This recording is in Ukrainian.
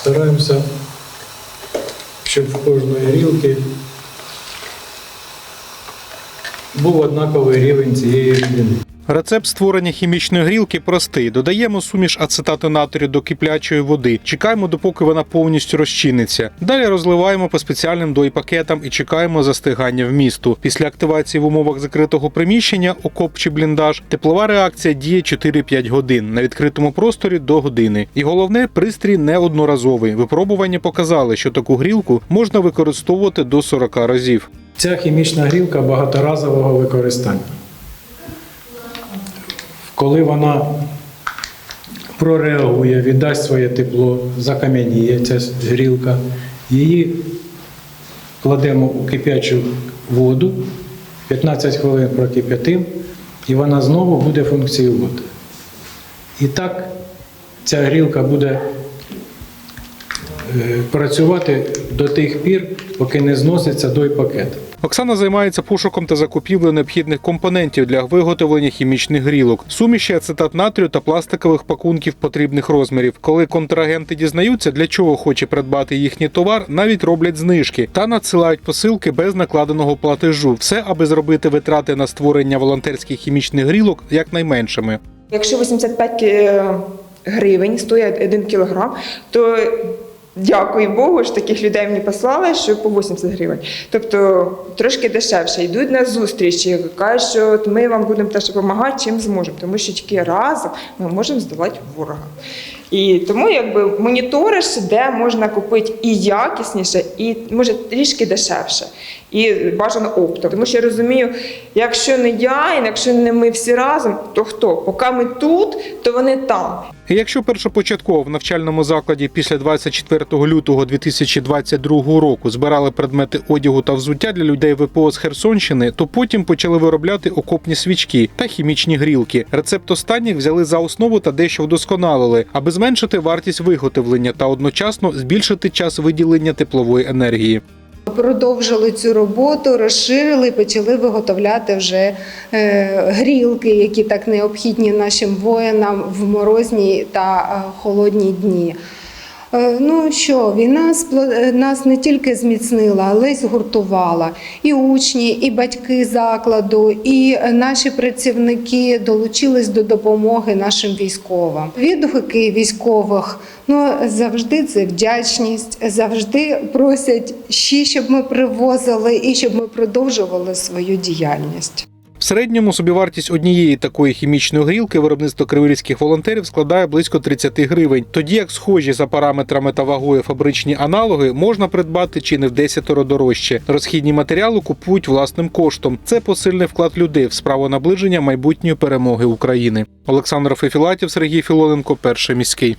Стараємося, щоб в кожної грілки був однаковий рівень цієї рідини. Рецепт створення хімічної грілки простий. Додаємо суміш ацетату натрію до киплячої води. Чекаємо, допоки вона повністю розчиниться. Далі розливаємо по спеціальним дой-пакетам і чекаємо застигання вмісту. Після активації в умовах закритого приміщення, окоп чи бліндаж, теплова реакція діє 4-5 годин на відкритому просторі до години. І головне, пристрій не одноразовий. Випробування показали, що таку грілку можна використовувати до 40 разів. Ця хімічна грілка багаторазового використання. Коли вона прореагує, віддасть своє тепло, закам'яніє ця грілка, її кладемо у кип'ячу воду, 15 хвилин прокип'ятим, і вона знову буде функціонувати. І так ця грілка буде е, працювати до тих пір, поки не зноситься той пакет. Оксана займається пошуком та закупівлею необхідних компонентів для виготовлення хімічних грілок, суміші ацетат натрію та пластикових пакунків потрібних розмірів. Коли контрагенти дізнаються, для чого хоче придбати їхній товар, навіть роблять знижки та надсилають посилки без накладеного платежу. Все, аби зробити витрати на створення волонтерських хімічних грілок якнайменшими. Якщо 85 ки- гривень стоїть 1 кілограм, то дякую Богу, що таких людей мені послали, що по 80 гривень. Тобто трошки дешевше. Йдуть на зустрічі, кажуть, що от ми вам будемо теж допомагати, чим зможемо, тому що тільки разом ми можемо здолати ворога. І тому якби моніториш, де можна купити і якісніше, і може трішки дешевше. І бажано оптом. Тому що я розумію, якщо не я, і якщо не ми всі разом, то хто? Поки ми тут, то вони там. Якщо першопочатково в навчальному закладі після 24 лютого 2022 року збирали предмети одягу та взуття для людей ВПО з Херсонщини, то потім почали виробляти окопні свічки та хімічні грілки. Рецепт останніх взяли за основу та дещо вдосконалили, аби зменшити вартість виготовлення та одночасно збільшити час виділення теплової енергії. Продовжили цю роботу, розширили і почали виготовляти вже е, грілки, які так необхідні нашим воїнам в морозні та е, холодні дні. Е, Ну що, війна е, нас не тільки зміцнила, але й згуртувала. І учні, і батьки закладу, і наші працівники долучились до допомоги нашим військовим. Відгуки військових ну завжди це вдячність, завжди просять ще, щоб ми привозили і щоб ми продовжували свою діяльність. В середньому собівартість однієї такої хімічної грілки виробництво криворізьких волонтерів складає близько 30 гривень, тоді як схожі за параметрами та вагою фабричні аналоги можна придбати чи не в десятеро дорожче. Розхідні матеріали купують власним коштом. Це посильний вклад людей в справу наближення майбутньої перемоги України. Олександр Фефілатів, Сергій Філоненко, перший міський.